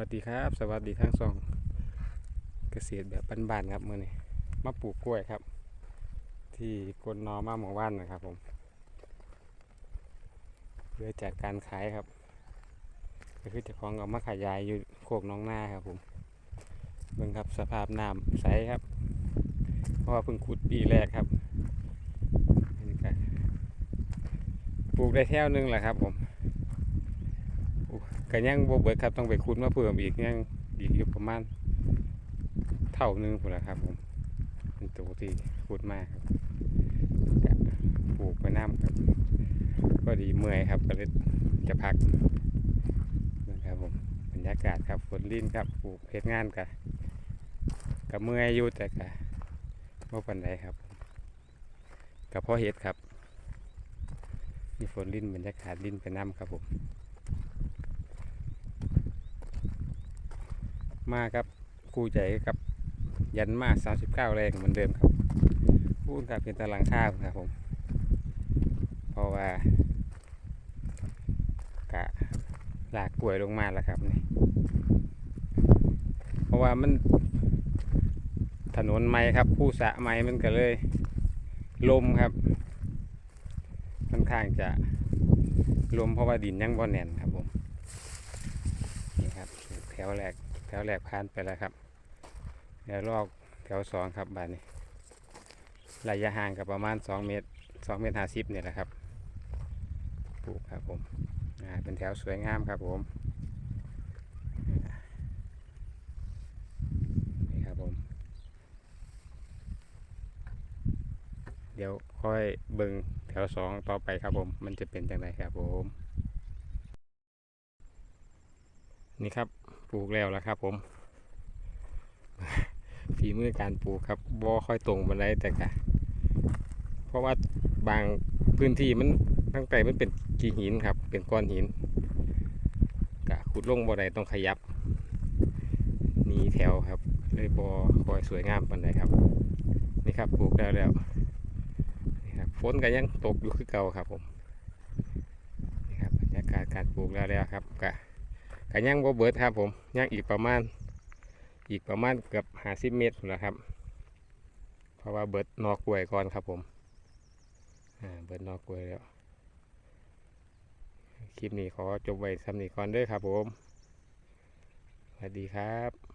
วัสดีครับ สวัสดีทั้งสองเกษตรแบบบ้านๆครับมื่อนี้มาปลูกกล้วยครับ ที่กนนอมาหมู่บ้านนะครับผมเพื่อจากการขายครับก็คือจะของเอามาขายายอยู่โคกน้องหน้าครับผมเบิ่งครับสภาพน้ำใสครับ เพราะว่าเพิ่งขุดปีแรกครับปลูกได้แถวหนึงแหละครับผม ก็ยังบ่เบิดครับต้องไปขุดมาเพิ่มอีกยังอีกอยู่ประมาณเท่านึงพุ่นละครับผมเป็นตัวที่ขุดมากครับปลูกไปน้ำครับก็ดีเมื่อยครับก็เลยจะพักนะครับผมบรรยากาศครับฝนลิ้นครับปลูกเฮ็ดงานกับกับเมื่อยอยู่แต่ก็บ่ปานใดครับกับพ่อเฮ็ดครับมีฝนลิ้นบรรยากาศลิ้นไปน้ำครับผม มาครับกูใจกับ ยันมา39แรงเหมือนเดิมครับพูดกับเป็นตารางข้าวครับผมเพราะว่ากะลากกล้วยลงมาแล้วครับนี่เพราะว่ามันถนนไม้ครับ ผู้สะไม้มันก็เลยลมครับค่อนข้างจะลมเพราะว่าดินยังบ่แน่นครับผมนี่ครับแถวแรก วแรกผ่านไปแล้วครับ เดี๋ยวลอกแถวสองครับบานนี้ ระยะห่างกับประมาณสองเมตรสองเมตรห้าสิบเนี่ยแหละครับปลูกครับผมเป็นแถวสวยงามครับผมนี่ครับผม เดี๋ยวค่อยเบิ่งแถวสองต่อไปครับผม มันจะเป็นจังไงครับผม นี่ครับ ลูกแล้วล้วครับ ผมฝีมือการปลูกครับบ่ค่อยตรงบันได้แต่กะเพราะว่าบางพื้นที่มันตั้งแต่มันเป็นกีหินครับ เป็นก้อนหินกะขุดลงบ่ได้ต้องขยับหนีแถวครับ เลยบ่คอยสวยงามปันใดครับ นี่ครับปลูกแล้วแล้วนี่ครับฝนก็ยังตกอยู่คือเก่าครับผมนี่ครับบรรยากาศการปลูกแล้วแล้วครับกะ ก็ยังบ่เบิดครับผมยังอีกประมาณ อีกประมาณเกือบห้าสิบเมตรนะครับ เพราะว่าเบิดนอกกล้วยก่อนครับผมเบิดนอกกล้วยแล้ว คลิปนี้ขอจบไว้สำนีก่อนเด้อครับผม สวัสดีครับ